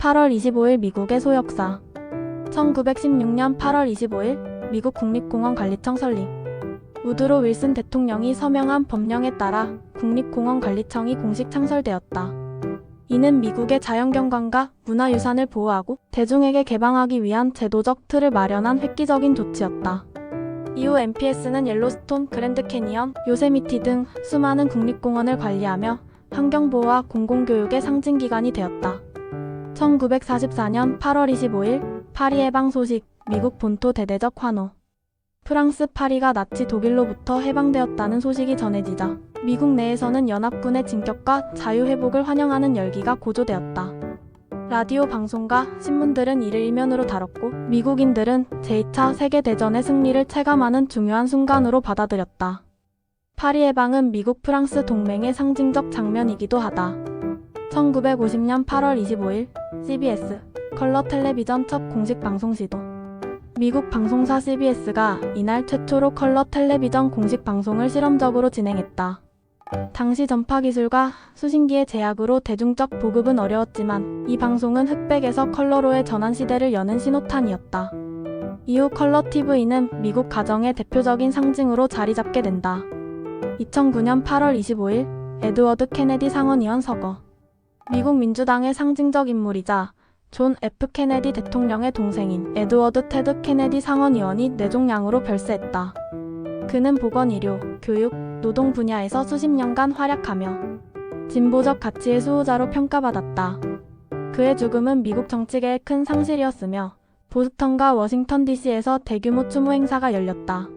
8월 25일 미국의 소역사 1916년 8월 25일 미국 국립공원 관리청 설립 우드로 윌슨 대통령이 서명한 법령에 따라 국립공원 관리청이 공식 창설되었다. 이는 미국의 자연경관과 문화유산을 보호하고 대중에게 개방하기 위한 제도적 틀을 마련한 획기적인 조치였다. 이후 MPS는 옐로스톤, 그랜드 캐니언, 요세미티 등 수많은 국립공원을 관리하며 환경보호와 공공교육의 상징기관이 되었다. 1944년 8월 25일 파리 해방 소식 미국 본토 대대적 환호 프랑스 파리가 나치 독일로부터 해방되었다는 소식이 전해지자 미국 내에서는 연합군의 진격과 자유회복을 환영하는 열기가 고조되었다. 라디오 방송과 신문들은 이를 일면으로 다뤘고 미국인들은 제2차 세계대전의 승리를 체감하는 중요한 순간으로 받아들였다. 파리 해방은 미국 프랑스 동맹의 상징적 장면이기도 하다. 1950년 8월 25일 CBS 컬러 텔레비전 첫 공식 방송 시도 미국 방송사 CBS가 이날 최초로 컬러 텔레비전 공식 방송을 실험적으로 진행했다. 당시 전파 기술과 수신기의 제약으로 대중적 보급은 어려웠지만 이 방송은 흑백에서 컬러로의 전환 시대를 여는 신호탄이었다. 이후 컬러 TV는 미국 가정의 대표적인 상징으로 자리 잡게 된다. 2009년 8월 25일 에드워드 케네디 상원의원 서거 미국 민주당의 상징적 인물이자 존 F 케네디 대통령의 동생인 에드워드 테드 케네디 상원의원이 뇌종양으로 별세했다. 그는 보건 의료, 교육, 노동 분야에서 수십 년간 활약하며 진보적 가치의 수호자로 평가받았다. 그의 죽음은 미국 정치계의 큰 상실이었으며 보스턴과 워싱턴 DC에서 대규모 추모 행사가 열렸다.